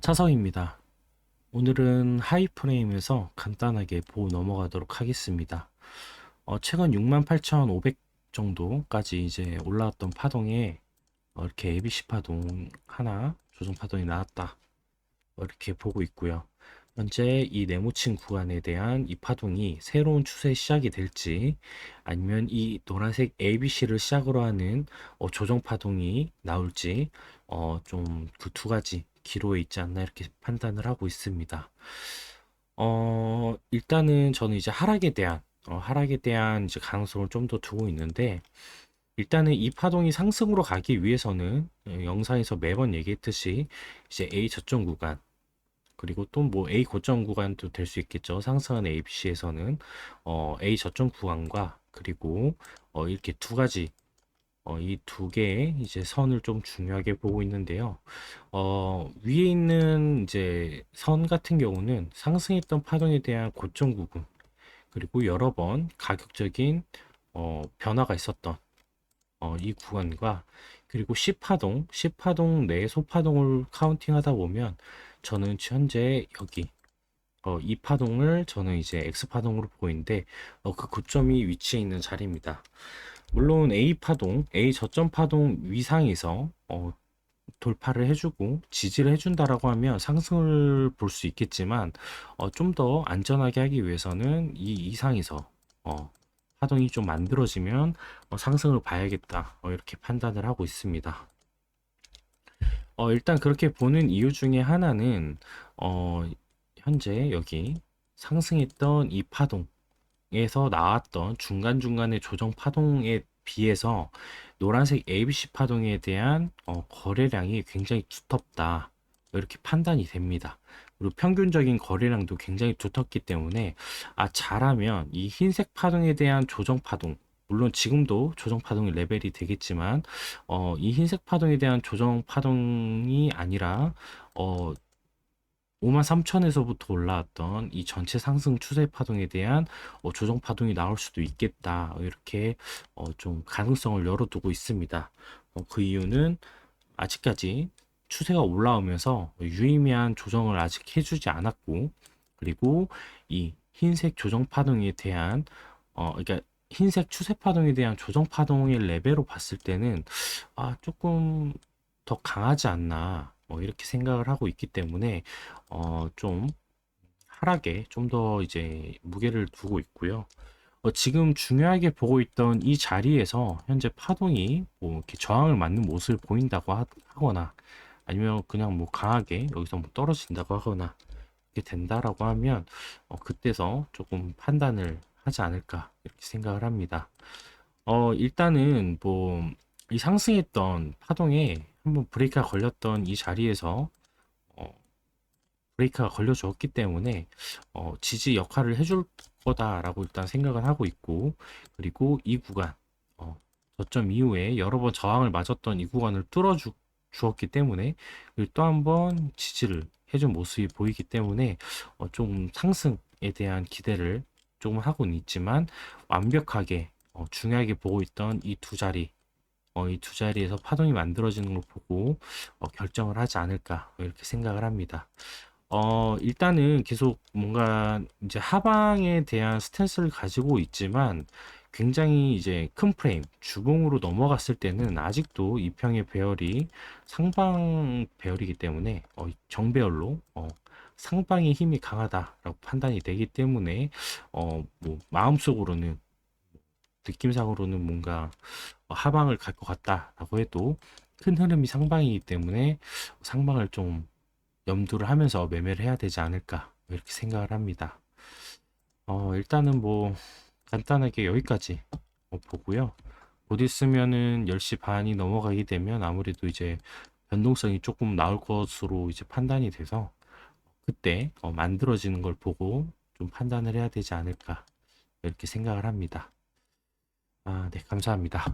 차성입니다. 오늘은 하이프레임에서 간단하게 보고 넘어가도록 하겠습니다. 어, 최근 68,500 정도까지 이제 올라왔던 파동에 어, 이렇게 ABC 파동 하나 조정 파동이 나왔다. 어, 이렇게 보고 있고요. 현재 이 네모친 구간에 대한 이 파동이 새로운 추세 시작이 될지 아니면 이 노란색 ABC를 시작으로 하는 어, 조정 파동이 나올지 어, 좀 그 두 가지 기로에 있지 않나 이렇게 판단을 하고 있습니다. 어, 일단은 저는 이제 하락에 대한 어, 하락에 대한 이제 가능성을 좀 더 두고 있는데 일단은 이 파동이 상승으로 가기 위해서는 어, 영상에서 매번 얘기했듯이 이제 A 저점 구간 그리고 또 뭐 A 고점 구간도 될 수 있겠죠. 상승하는 ABC에서는 어, A 저점 구간과 그리고 어, 이렇게 두 가지 어, 이 두 개의 이제 선을 좀 중요하게 보고 있는데요. 어, 위에 있는 이제 선 같은 경우는 상승했던 파동에 대한 고점 구간 그리고 여러 번 가격적인 어, 변화가 있었던 어, 이 구간과 그리고 10파동, 10파동 내 소파동을 카운팅 하다 보면 저는 현재 여기 어, 이 파동을 저는 이제 X파동으로 보이는데 어, 그 고점이 위치해 있는 자리입니다. 물론 A 파동, A 저점 파동 위상에서 어, 돌파를 해주고 지지를 해준다라고 하면 상승을 볼 수 있겠지만 어, 좀 더 안전하게 하기 위해서는 이 이상에서 어, 파동이 좀 만들어지면 어, 상승을 봐야겠다 어, 이렇게 판단을 하고 있습니다. 어, 일단 그렇게 보는 이유 중에 하나는 어, 현재 여기 상승했던 이 파동 에서 나왔던 중간중간의 조정 파동에 비해서 노란색 ABC 파동에 대한 어, 거래량이 굉장히 두텁다. 이렇게 판단이 됩니다. 그리고 평균적인 거래량도 굉장히 두텁기 때문에 아 잘하면 이 흰색 파동에 대한 조정 파동 물론 지금도 조정 파동이 레벨이 되겠지만 어, 이 흰색 파동에 대한 조정 파동이 아니라 어, 53,000에서부터 올라왔던 이 전체 상승 추세 파동에 대한 어, 조정 파동이 나올 수도 있겠다. 이렇게 어, 좀 가능성을 열어두고 있습니다. 어, 그 이유는 아직까지 추세가 올라오면서 유의미한 조정을 아직 해주지 않았고, 그리고 이 흰색 조정 파동에 대한 어, 그러니까 흰색 추세 파동에 대한 조정 파동의 레벨로 봤을 때는 아, 조금 더 강하지 않나. 뭐 이렇게 생각을 하고 있기 때문에 어, 좀 하락에 좀 더 이제 무게를 두고 있고요. 어, 지금 중요하게 보고 있던 이 자리에서 현재 파동이 뭐 이렇게 저항을 맞는 모습을 보인다고 하, 거나 아니면 그냥 뭐 강하게 여기서 뭐 떨어진다고 하거나 이렇게 된다라고 하면 어, 그때서 조금 판단을 하지 않을까 이렇게 생각을 합니다. 어, 일단은 뭐 이 상승했던 파동에 한번 브레이크가 걸렸던 이 자리에서 어, 브레이크가 걸려줬기 때문에 어, 지지 역할을 해줄 거다라고 일단 생각을 하고 있고 그리고 이 구간 어, 저점 이후에 여러 번 저항을 맞았던 이 구간을 뚫어 주, 주었기 때문에 또 한 번 지지를 해준 모습이 보이기 때문에 어, 좀 상승에 대한 기대를 조금 하고는 있지만 완벽하게 어, 중요하게 보고 있던 이 두 자리 어, 이 두 자리에서 파동이 만들어지는 걸 보고 어, 결정을 하지 않을까 이렇게 생각을 합니다. 어, 일단은 계속 뭔가 이제 하방에 대한 스탠스를 가지고 있지만 굉장히 이제 큰 프레임 주봉으로 넘어갔을 때는 아직도 이평의 배열이 상방 배열이기 때문에 어, 정배열로 어, 상방의 힘이 강하다라고 판단이 되기 때문에 어, 뭐 마음속으로는 느낌상으로는 뭔가 하방을 갈 것 같다라고 해도 큰 흐름이 상방이기 때문에 상방을 좀 염두를 하면서 매매를 해야 되지 않을까 이렇게 생각을 합니다. 어, 일단은 뭐 간단하게 여기까지 어, 보고요. 곧 있으면은 10시 반이 넘어가게 되면 아무래도 이제 변동성이 조금 나올 것으로 이제 판단이 돼서 그때 어, 만들어지는 걸 보고 좀 판단을 해야 되지 않을까 이렇게 생각을 합니다. 아, 네, 감사합니다.